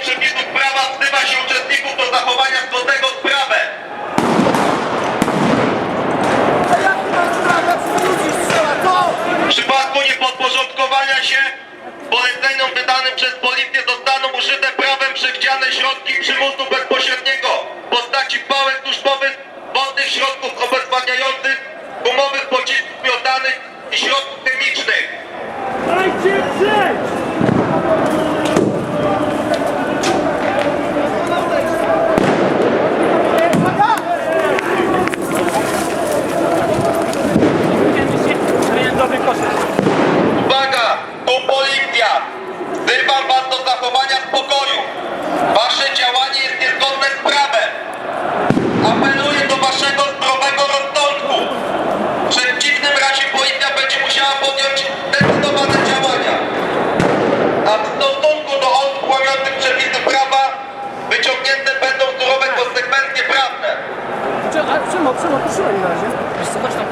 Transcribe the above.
przepisów prawa wzywa się uczestników do zachowania zgodnego z prawem. W przypadku niepodporządkowania się poleceniom wydanym przez policję zostaną użyte prawem przewidziane środki przymusu bezpośredniego w postaci pałek służbowych, wodnych środków obezwładniających, gumowych pocisków miotanych i środków czemu, czemu, na razie? Wiesz co, chodź tam,